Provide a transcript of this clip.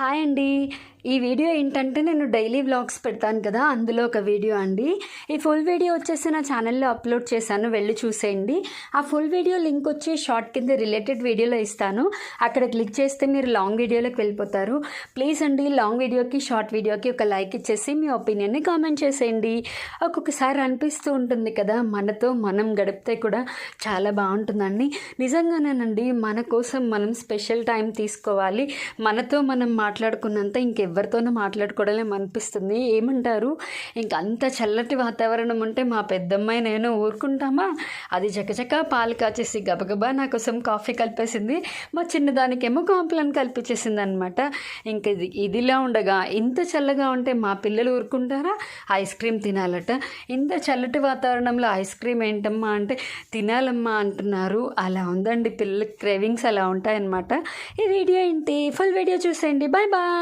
Hi అండి. ఈ video ఏంటంటే నేను డైలీ వ్లాగ్స్ పెడతాను కదా అందులో ఒక వీడియో అండి. ఈ ఫుల్ వీడియో వచ్చేసి నా ఛానల్లో అప్లోడ్ చేశాను వెళ్ళి చూసేయండి. ఆ ఫుల్ వీడియో లింక్ వచ్చి షార్ట్ కింద రిలేటెడ్ వీడియోలో ఇస్తాను. అక్కడ క్లిక్ చేస్తే మీరు లాంగ్ వీడియోలోకి వెళ్ళిపోతారు. ప్లీజ్ అండి లాంగ్ వీడియోకి షార్ట్ వీడియోకి ఒక లైక్ ఇచ్చేసి మీ ఒపీనియన్ని కామెంట్ చేసేయండి. ఒక్కొక్కసారి అనిపిస్తూ ఉంటుంది కదా మనతో మనం గడిపితే కూడా చాలా బాగుంటుందండి. నిజంగానేనండి మన కోసం మనం స్పెషల్ టైం తీసుకోవాలి. మనతో మనం మాట్లాడుకున్నంత ఇంకెవరితోనూ మాట్లాడుకోవడం అనిపిస్తుంది. ఏమంటారు? ఇంక అంత చల్లటి వాతావరణం ఉంటే మా పెద్దమ్మాయి నేను ఊరుకుంటామా? అది చకచక పాలు కాచేసి గబగబా నా కోసం కాఫీ కలిపేసింది. మా చిన్నదానికేమో కాంప్లైన్ కల్పించేసింది అనమాట ఇంక ఇది ఇదిలా ఉండగా ఇంత చల్లగా ఉంటే మా పిల్లలు ఊరుకుంటారా? ఐస్ క్రీమ్ తినాలట. ఇంత చల్లటి వాతావరణంలో ఐస్ క్రీమ్ ఏంటమ్మా అంటే తినాలమ్మా అంటున్నారు. అలా ఉందండి. పిల్లలకి క్రేవింగ్స్ అలా ఉంటాయన్నమాట. ఈ వీడియో ఏంటి? ఫుల్ వీడియో చూసేయండి. 拜拜。